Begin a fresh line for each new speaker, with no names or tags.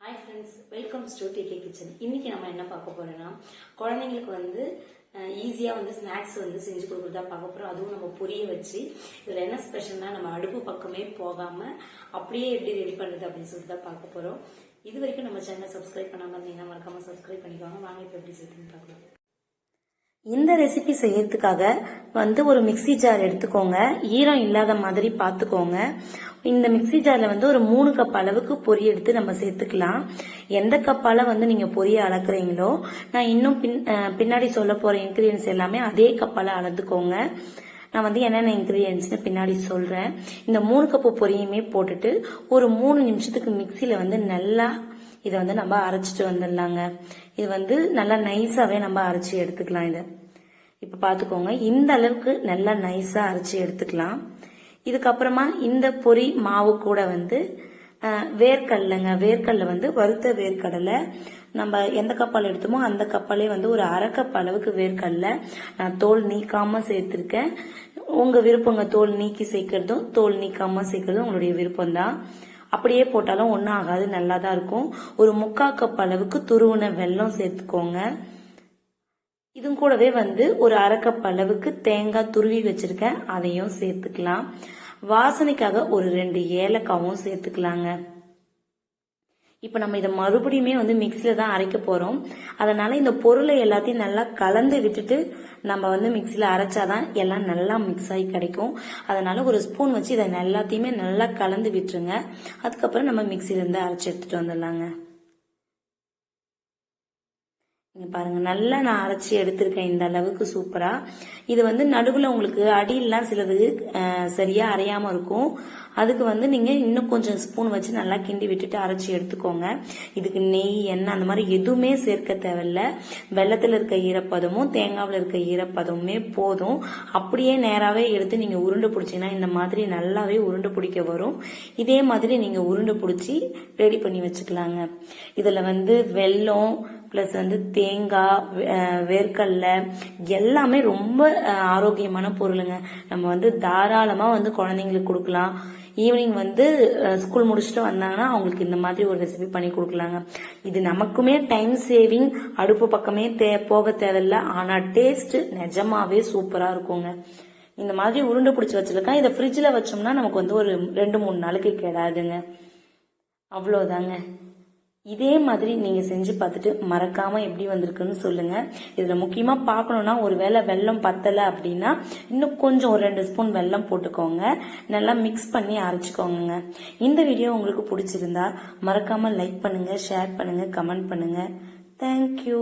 Hi friends welcome to DK kitchen இன்னைக்கு நம்ம என்ன பார்க்க போறோம்னா குழந்தைங்களுக்கு வந்து ஈஸியாக வந்து ஸ்நாக்ஸ் வந்து செஞ்சு கொடுக்குறதா பார்க்க போகிறோம் அதுவும் நம்ம புரிய வச்சு இதில் என்ன ஸ்பெஷல்னா நம்ம அடுப்பு பக்கமே போகாமல் அப்படியே எப்படி ரெடி பண்ணுறது அப்படின்னு சொல்லிட்டு தான் பார்க்க போகிறோம் இது வரைக்கும் நம்ம சேனலை சப்ஸ்கிரைப் பண்ணாமல் இருந்தீங்கன்னா மறக்காமல் சப்ஸ்கிரைப் பண்ணிக்கோங்க. வாங்க இப்போ எப்படி செய்யுதுன்னு பார்க்கலாம். இந்த ரெசிபி செய்யறதுக்காக வந்து ஒரு மிக்ஸி ஜார் எடுத்துக்கோங்க. ஈரம் இல்லாத மாதிரி பார்த்துக்கோங்க. இந்த மிக்ஸி ஜாரில் வந்து ஒரு மூணு கப் அளவுக்கு பொரி எடுத்து நம்ம சேர்த்துக்கலாம். எந்த கப்பால் வந்து நீங்கள் பொரிய அளக்குறீங்களோ நான் இன்னும் பின் பின்னாடி சொல்ல போகிற இன்க்ரீடியன்ஸ் எல்லாமே அதே கப்பால் அளந்துக்கோங்க. நான் வந்து என்னென்ன இன்க்ரீடியன்ஸ்னு பின்னாடி சொல்கிறேன் இந்த மூணு கப்பு பொரியுமே போட்டுட்டு ஒரு மூணு நிமிஷத்துக்கு மிக்சியில் வந்து நல்லா இதை வந்து நம்ம அரைச்சிட்டு வந்துடலாங்க. இது வந்து நல்லா நைஸாகவே நம்ம அரைச்சி எடுத்துக்கலாம் இதை. இப்போ பார்த்துக்கோங்க இந்த அளவுக்கு நல்லா நைஸாக அரைச்சி எடுத்துக்கலாம். இதுக்கப்புறமா இந்த பொரி மாவு கூட வந்து வேர்க்கடலைங்க. வேர்க்கடலை வந்து வறுத்த வேர்க்கடலை. நம்ம எந்த கப்பால் எடுத்தோமோ அந்த கப்பாலே வந்து ஒரு அரை கப் அளவுக்கு வேர்க்கடலை. நான் தோல் நீக்காமல் சேர்த்துருக்கேன். உங்கள் விருப்பங்க தோல் நீக்கி சேர்க்கறதும் தோல் நீக்காமல் சேர்க்கறதும் உங்களுடைய விருப்பம் தான் அப்படியே போட்டாலும் ஒன்றும் ஆகாது நல்லா தான் இருக்கும். ஒரு முக்கா கப் அளவுக்கு துருவின வெல்லம் சேர்த்துக்கோங்க. இதுவும் கூடவே வந்து ஒரு அரை கப் அளவுக்கு தேங்காய் துருவி வச்சிருக்கேன் அதையும் சேர்த்துக்கலாம். வாசனைக்காக ஒரு ரெண்டு ஏலக்காவும் சேர்த்துக்கலாங்க. இப்போ நம்ம இதை மறுபடியுமே வந்து மிக்சியில் தான் அரைக்க போகிறோம் அதனால் இந்த பொருளை எல்லாத்தையும் நல்லா கலந்து விட்டுட்டு நம்ம வந்து மிக்சியில் அரைச்சாதான் எல்லாம் நல்லா மிக்ஸ் ஆகி கிடைக்கும். அதனால் ஒரு ஸ்பூன் வச்சு இதை எல்லாத்தையுமே நல்லா கலந்து விட்டுருங்க. அதுக்கப்புறம் நம்ம மிக்சியிலேருந்து அரைச்சி எடுத்துட்டு வந்துடலாங்க. இங்க பாருங்க நல்லா நான் அரைச்சி எடுத்திருக்கேன் இந்த அளவுக்கு சூப்பரா இது வந்து நடுவில் உங்களுக்கு அடியெல்லாம் சிலது சரியாக சரியா அரையாம இருக்கும். அதுக்கு வந்து நீங்க இன்னும் கொஞ்சம் ஸ்பூன் வச்சு நல்லா கிண்டி விட்டுட்டு அரைச்சி எடுத்துக்கோங்க. இதுக்கு நெய் எண்ணெய் அந்த மாதிரி எதுவுமே சேர்க்க தேவையில்ல. வெள்ளத்துல இருக்க ஈரப்பதமும் தேங்காவில் இருக்க ஈரப்பதமுமே போதும். அப்படியே நேராகவே எடுத்து நீங்க உருண்டை பிடிச்சீங்கன்னா இந்த மாதிரி நல்லாவே உருண்டை பிடிக்க வரும். இதே மாதிரி நீங்க உருண்டை பிடிச்சி ரெடி பண்ணி வச்சுக்கலாங்க. இதுல வந்து வெல்லம் ப்ளஸ் வந்து தேங்காய் வேர்க்கடல வேர்க்கடலை எல்லாமே ரொம்ப ஆரோக்கியமான பொருளுங்க. நம்ம வந்து தாராளமாக வந்து குழந்தைங்களுக்கு கொடுக்கலாம். ஈவினிங் வந்து ஸ்கூல் முடிச்சுட்டு வந்தாங்கன்னா அவங்களுக்கு இந்த மாதிரி ஒரு ரெசிபி பண்ணி கொடுக்கலாங்க. இது நமக்குமே டைம் சேவிங் அடுப்பு பக்கமே தே போக தேவையில்ல. ஆனால் டேஸ்ட் நிஜமாவே சூப்பராக இருக்குங்க. இந்த மாதிரி உருண்டை பிடிச்சி வச்சிருக்கேன். இதை ஃப்ரிட்ஜில் வச்சோம்னா நமக்கு வந்து ஒரு ரெண்டு மூணு நாளைக்கு கெடாதுங்க அவ்வளோதாங்க இதே மாதிரி நீங்கள் செஞ்சு பார்த்துட்டு மறக்காமல் எப்படி வந்திருக்குன்னு சொல்லுங்கள் இதில் முக்கியமாக பார்க்கணுன்னா ஒரு வேளை வெல்லம் பத்தலை அப்படின்னா இன்னும் கொஞ்சம் ஒரு ரெண்டு ஸ்பூன் வெல்லம் போட்டுக்கோங்க. நல்லா மிக்ஸ் பண்ணி அரைச்சிக்கோங்க இந்த வீடியோ உங்களுக்கு பிடிச்சிருந்தா மறக்காமல் லைக் பண்ணுங்கள் ஷேர் பண்ணுங்கள் கமெண்ட் பண்ணுங்கள் தேங்க்யூ